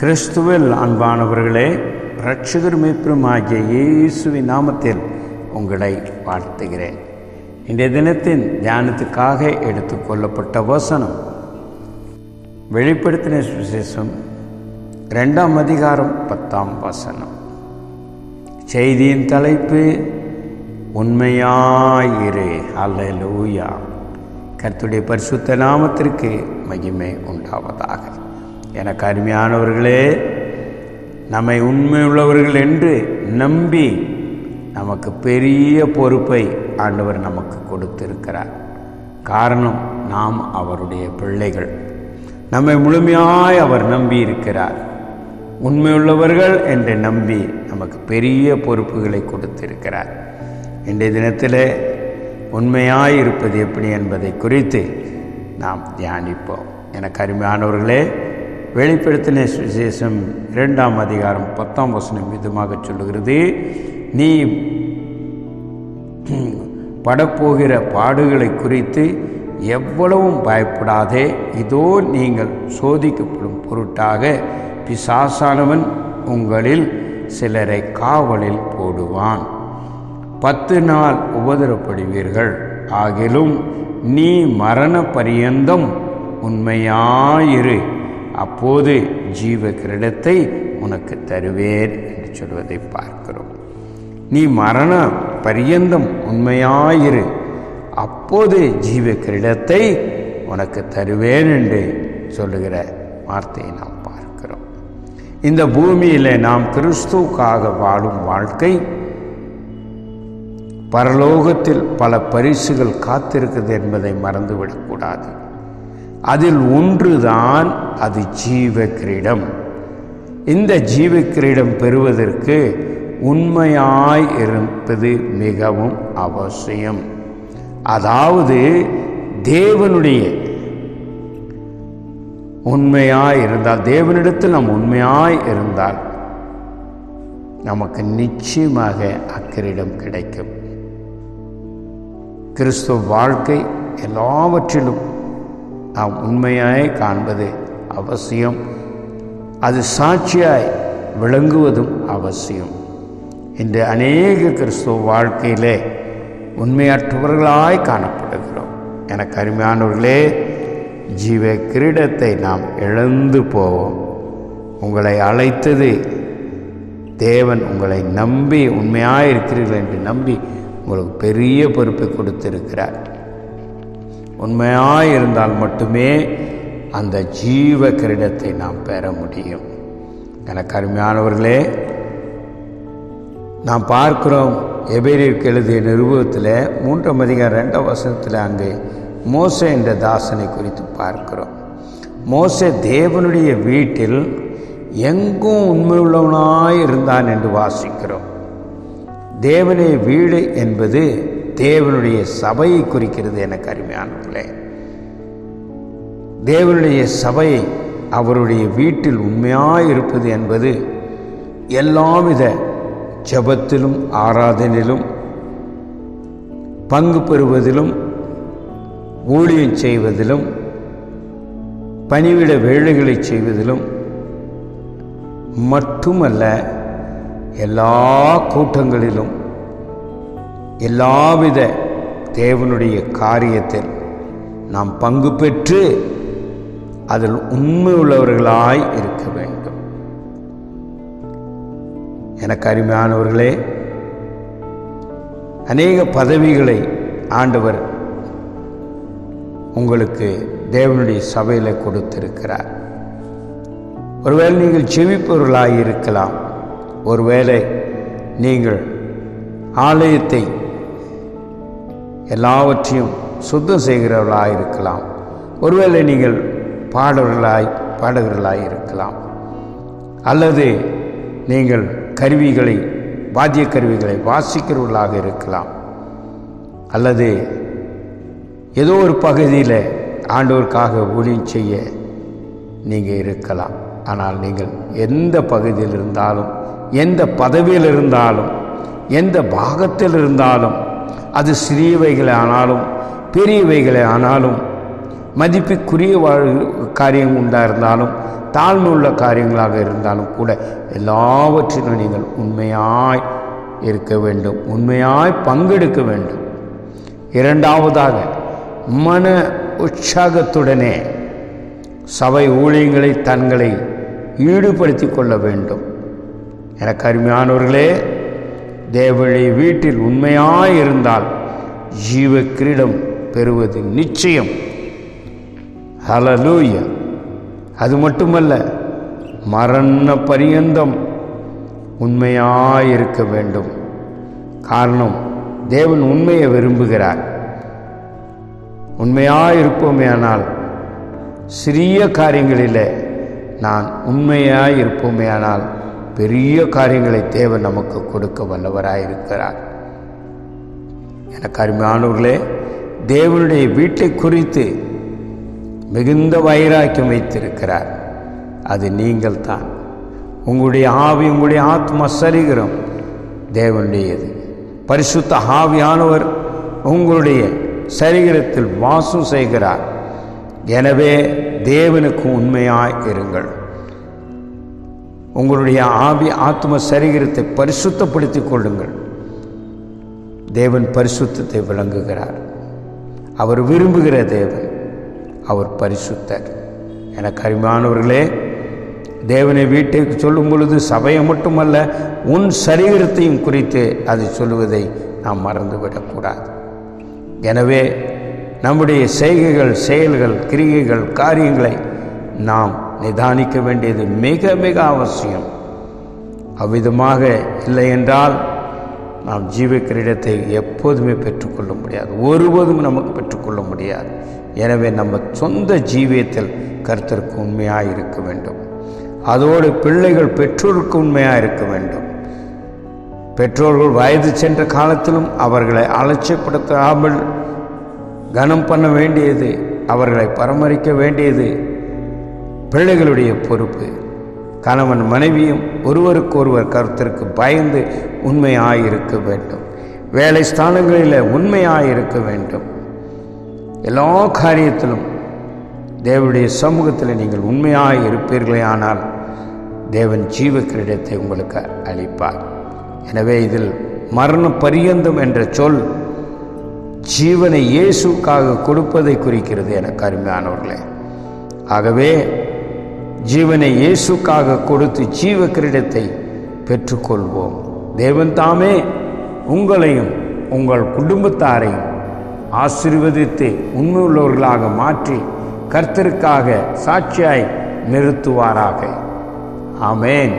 கிறிஸ்துவில் அன்பானவர்களே இரட்சகர் மீட்பருமாகிய இயேசுவின் நாமத்தில் உங்களை வாழ்த்துகிறேன். இன்றைய தினத்தின் தியானத்துக்காக எடுத்துக்கொள்ளப்பட்ட வசனம் வெளிப்படுத்தின சுவிசேஷம் ரெண்டாம் அதிகாரம் பத்தாம் வசனம். செய்தியின் தலைப்பு உண்மையாயிரு அல்லேலூயா. கர்த்துடைய பரிசுத்த நாமத்திற்கு மகிமை உண்டாவதாக. எனக்கு அருமையானவர்களே நம்மை உண்மையுள்ளவர்கள் என்று நம்பி நமக்கு பெரிய பொறுப்பை ஆண்டவர் நமக்கு கொடுத்திருக்கிறார். காரணம் நாம் அவருடைய பிள்ளைகள். நம்மை முழுமையாய் அவர் நம்பி இருக்கிறார். உண்மையுள்ளவர்கள் என்று நம்பி நமக்கு பெரிய பொறுப்புகளை கொடுத்திருக்கிறார். இன்றைய தினத்தில் உண்மையாய் இருப்பது எப்படி என்பதை குறித்து நாம் தியானிப்போம். எனக்கு அருமையானவர்களே வெளிப்படுத்தின சுவிசேஷம் இரண்டாம் அதிகாரம் பத்தாம் வசனம் விதமாக சொல்லுகிறது. நீ படப்போகிற பாடுகளை குறித்து எவ்வளவும் பயப்படாதே. இதோ நீங்கள் சோதிக்கப்படும் பொருட்டாக பிசாசானவன் உங்களில் சிலரை காவலில் போடுவான். பத்து நாள் உபதிரப்படுவீர்கள். ஆகிலும் நீ மரண பரியந்தம் உண்மையாயிரு. அப்போது ஜீவ கிரீடத்தை உனக்கு தருவேன் என்று சொல்வதை பார்க்கிறோம். நீ மரண பரியந்தம் உண்மையாயிரு. அப்போது ஜீவ கிரீடத்தை உனக்கு தருவேன் என்று சொல்லுகிற வார்த்தையை நாம் பார்க்கிறோம். இந்த பூமியில் நாம் கிறிஸ்துவுக்காக வாழும் வாழ்க்கை பரலோகத்தில் பல பரிசுகள் காத்திருக்கிறது என்பதை மறந்துவிடக்கூடாது. அதில் ஒன்றுதான் அது ஜீவ கிரீடம் இந்த ஜீவ கிரீடம் பெறுவதற்கு உண்மையாய் இருப்பது மிகவும் அவசியம். அதாவது தேவனுடைய உண்மையாய் இருந்தால் தேவனிடத்தில் நாம் உண்மையாய் இருந்தால் நமக்கு நிச்சயமாக அக்கிரிடம் கிடைக்கும். கிறிஸ்துவ வாழ்க்கை எல்லாவற்றிலும் நாம் உண்மையாய் காண்பது அவசியம். அது சாட்சியாய் விளங்குவதும் அவசியம். இன்று அநேக கிறிஸ்துவ வாழ்க்கையிலே உண்மையற்றவர்களாய் காணப்படுகிறோம். எனக்கு அருமையானவர்களே ஜீவ கிரீடத்தை நாம் இழந்து போவோம். உங்களை அழைத்தது தேவன் உங்களை நம்பி உண்மையாக இருக்கிறீர்கள் என்று நம்பி உங்களுக்கு பெரிய பொறுப்பை கொடுத்திருக்கிறார். உண்மையாக இருந்தால் மட்டுமே அந்த ஜீவ கிரீடத்தை நாம் பெற முடியும். எனக்கு அருமையானவர்களே நாம் பார்க்கிறோம் எபேரியருக்கு எழுதிய நிருபத்தில் மூன்றாம் அதிகாரம் ரெண்டாம் வசனத்தில் அங்கே மோசே என்ற தாசனை குறித்து பார்க்கிறோம். மோசே தேவனுடைய வீட்டில் எங்கும் உண்மையுள்ளவனாய் இருந்தான் என்று வாசிக்கிறோம். தேவனுடைய வீடு என்பது தேவனுடைய சபையை குறிக்கிறது எனக்கு அருமையானவர்களே தேவனுடைய சபையை அவருடைய வீட்டில் உண்மையாக இருப்பது என்பது எல்லாவித ஜபத்திலும் ஆராதனையிலும் பங்கு பெறுவதிலும் ஊழியம் செய்வதிலும் பணிவிட வேலைகளை செய்வதிலும் மட்டுமல்ல எல்லா கூட்டங்களிலும் எல்லாவித தேவனுடைய காரியத்தில் நாம் பங்கு பெற்று அதில் உண்மை உள்ளவர்களாய் இருக்க வேண்டும். எனக்கு அருமையானவர்களே அநேக பதவிகளை ஆண்டவர் உங்களுக்கு தேவனுடைய சபையில் கொடுத்திருக்கிறார். ஒருவேளை நீங்கள் செவிப்பவர்களாக இருக்கலாம். ஒருவேளை நீங்கள் ஆலயத்தை எல்லாவற்றையும் சுத்தம் செய்கிறவர்களாக இருக்கலாம். ஒருவேளை நீங்கள் பாடவர்களாய் பாடகர்களாய் இருக்கலாம். அல்லது நீங்கள் கருவிகளை வாத்திய கருவிகளை வாசிக்கிறவர்களாக இருக்கலாம். அல்லது ஏதோ ஒரு பகுதியில் ஆண்டோருக்காக ஊழியம் செய்ய நீங்கள் இருக்கலாம். ஆனால் நீங்கள் எந்த பகுதியில் இருந்தாலும் எந்த பதவியில் இருந்தாலும் எந்த பாகத்தில் இருந்தாலும் அது சிறியவைகளை ஆனாலும் பெரியவைகளை ஆனாலும் மதிப்புக்குரிய காரியம் உண்டாக இருந்தாலும் தாழ்மையுள்ள காரியங்களாக இருந்தாலும் கூட எல்லாவற்றிலும் நீங்கள் உண்மையாய் இருக்க வேண்டும். உண்மையாய் பங்கெடுக்க வேண்டும். இரண்டாவதாக மன உற்சாகத்துடனே சபை ஊழியங்களை தங்களை ஈடுபடுத்திக் கொள்ள வேண்டும். எனக்கு அருமையானவர்களே தேவழி வீட்டில் உண்மையாயிருந்தால் ஜீவ கிரீடம் பெறுவது நிச்சயம். ஹலலூய அது மட்டுமல்ல மரண பரியந்தம் உண்மையாயிருக்க வேண்டும். காரணம் தேவன் உண்மையை விரும்புகிறார். உண்மையாயிருப்போமேயானால் சிறிய காரியங்களிலே நான் உண்மையாயிருப்போமேயானால் பெரிய காரியங்களை தேவன் நமக்கு கொடுக்க வல்லவராயிருக்கிறார். எனக்கு அருமையானவர்களே தேவனுடைய வீட்டை குறித்து மிகுந்த வைராக்கியம் வைத்திருக்கிறார். அது நீங்கள் தான். உங்களுடைய ஆவி உங்களுடைய ஆத்மா சரீரம் தேவனுடையது. பரிசுத்த ஆவியானவர் உங்களுடைய சரீரத்தில் வாசம் செய்கிறார். எனவே தேவனுக்கு உண்மையாய் இருங்கள். உங்களுடைய ஆவி ஆத்ம சரீரத்தை பரிசுத்தப்படுத்திக் கொள்ளுங்கள். தேவன் பரிசுத்தத்தை விளங்குகிறார். அவர் விரும்புகிற தேவன் அவர் பரிசுத்தர். என கருமையானவர்களே தேவனை வீட்டிற்கு சொல்லும் பொழுது சபையை மட்டுமல்ல உன் சரீரத்தையும் குறித்து அது சொல்லுவதை நாம் மறந்துவிடக்கூடாது. எனவே நம்முடைய செய்கைகள் செயல்கள் கிரியைகள் காரியங்களை நாம் நிதானிக்க வேண்டியது மிக மிக அவசியம். அவ்விதமாக இல்லை என்றால் நாம் ஜீவ கிரீடத்தை எப்போதுமே பெற்றுக்கொள்ள முடியாது. ஒருபோதும் நமக்கு பெற்றுக்கொள்ள முடியாது. எனவே நம்ம சொந்த ஜீவியத்தில் கருத்திற்கு உண்மையாக இருக்க வேண்டும். அதோடு பிள்ளைகள் பெற்றோருக்கு உண்மையாக இருக்க வேண்டும். பெற்றோர்கள் வயது சென்ற காலத்திலும் அவர்களை அலட்சியப்படுத்தாமல் கனம் பண்ண வேண்டியது அவர்களை பராமரிக்க வேண்டியது பிள்ளைகளுடைய பொறுப்பு. கணவன் மனைவியும் ஒருவருக்கொருவர் கருத்திற்கு பயந்து உண்மையாயிருக்க வேண்டும். வேலை ஸ்தானங்களில் உண்மையாயிருக்க வேண்டும். எல்லா காரியத்திலும் தேவனுடைய சமூகத்தில் நீங்கள் உண்மையாக இருப்பீர்களே ஆனால் தேவன் ஜீவ கிரீடத்தை உங்களுக்கு அளிப்பார். எனவே இதில் மரண பரியந்தம் என்ற சொல் ஜீவனை இயேசுக்காக கொடுப்பதை குறிக்கிறது எனக்கு அருமையானவர்களே ஆகவே ஜீவனை இயேசுக்காக கொடுத்து ஜீவ கிரீடத்தை பெற்றுக்கொள்வோம். தேவன் தாமே உங்களையும் உங்கள் குடும்பத்தாரையும் ஆசீர்வதித்து உண்மையுள்ளவர்களாக மாற்றி கர்த்தருக்காக சாட்சியாய் நிறுத்துவாராக. ஆமேன்.